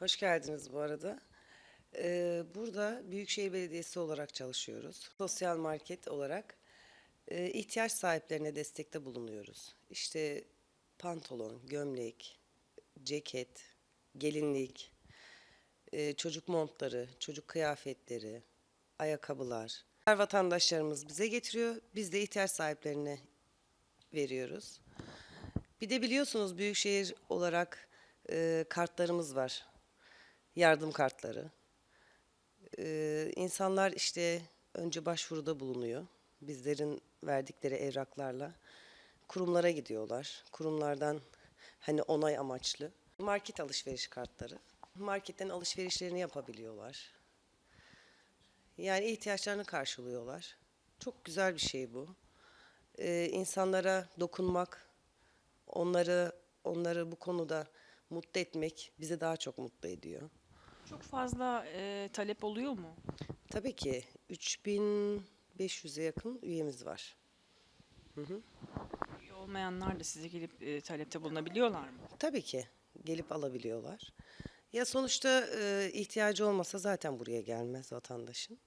Hoş geldiniz bu arada. Ee, burada Büyükşehir Belediyesi olarak çalışıyoruz. Sosyal market olarak e, ihtiyaç sahiplerine destekte bulunuyoruz. İşte pantolon, gömlek, ceket, gelinlik, e, çocuk montları, çocuk kıyafetleri, ayakkabılar. Her vatandaşlarımız bize getiriyor. Biz de ihtiyaç sahiplerine veriyoruz. Bir de biliyorsunuz Büyükşehir olarak e, kartlarımız var. Yardım kartları. E, insanlar işte önce başvuruda bulunuyor. Bizlerin verdikleri evraklarla kurumlara gidiyorlar. Kurumlardan hani onay amaçlı market alışveriş kartları. Marketten alışverişlerini yapabiliyorlar. Yani ihtiyaçlarını karşılıyorlar. Çok güzel bir şey bu. Ee, insanlara dokunmak, onları onları bu konuda mutlu etmek bizi daha çok mutlu ediyor. Çok fazla e, talep oluyor mu? Tabii ki 3500'e yakın üyemiz var. Üye olmayanlar da size gelip e, talepte bulunabiliyorlar mı? Tabii ki gelip alabiliyorlar. Ya sonuçta e, ihtiyacı olmasa zaten buraya gelmez vatandaşın.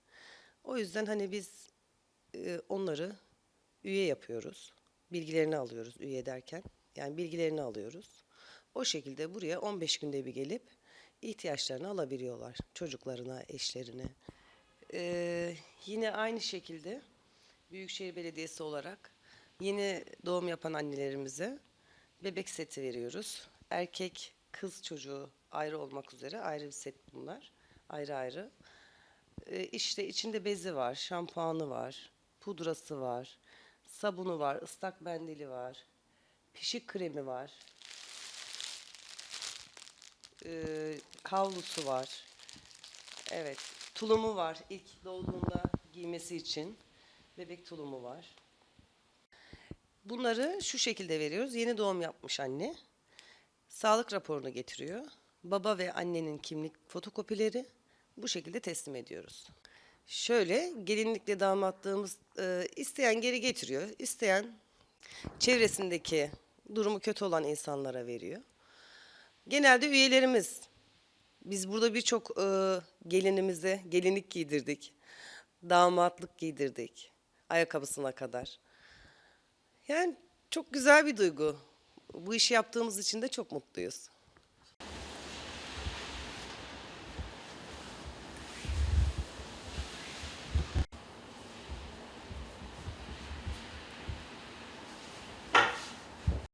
O yüzden hani biz e, onları üye yapıyoruz. Bilgilerini alıyoruz üye derken. Yani bilgilerini alıyoruz. O şekilde buraya 15 günde bir gelip ihtiyaçlarını alabiliyorlar. Çocuklarına, eşlerine. Ee, yine aynı şekilde Büyükşehir Belediyesi olarak yeni doğum yapan annelerimize bebek seti veriyoruz. Erkek, kız çocuğu ayrı olmak üzere ayrı bir set bunlar. Ayrı ayrı. Ee, işte içinde bezi var, şampuanı var, pudrası var, sabunu var, ıslak mendili var, pişik kremi var, ee, havlusu var. Evet, tulumu var. İlk doğduğunda giymesi için bebek tulumu var. Bunları şu şekilde veriyoruz. Yeni doğum yapmış anne. Sağlık raporunu getiriyor. Baba ve annenin kimlik fotokopileri bu şekilde teslim ediyoruz. Şöyle gelinlikle damatlığımız e, isteyen geri getiriyor. isteyen çevresindeki durumu kötü olan insanlara veriyor. Genelde üyelerimiz. Biz burada birçok e, gelinimize gelinlik giydirdik. Damatlık giydirdik. Ayakkabısına kadar. Yani çok güzel bir duygu. Bu işi yaptığımız için de çok mutluyuz.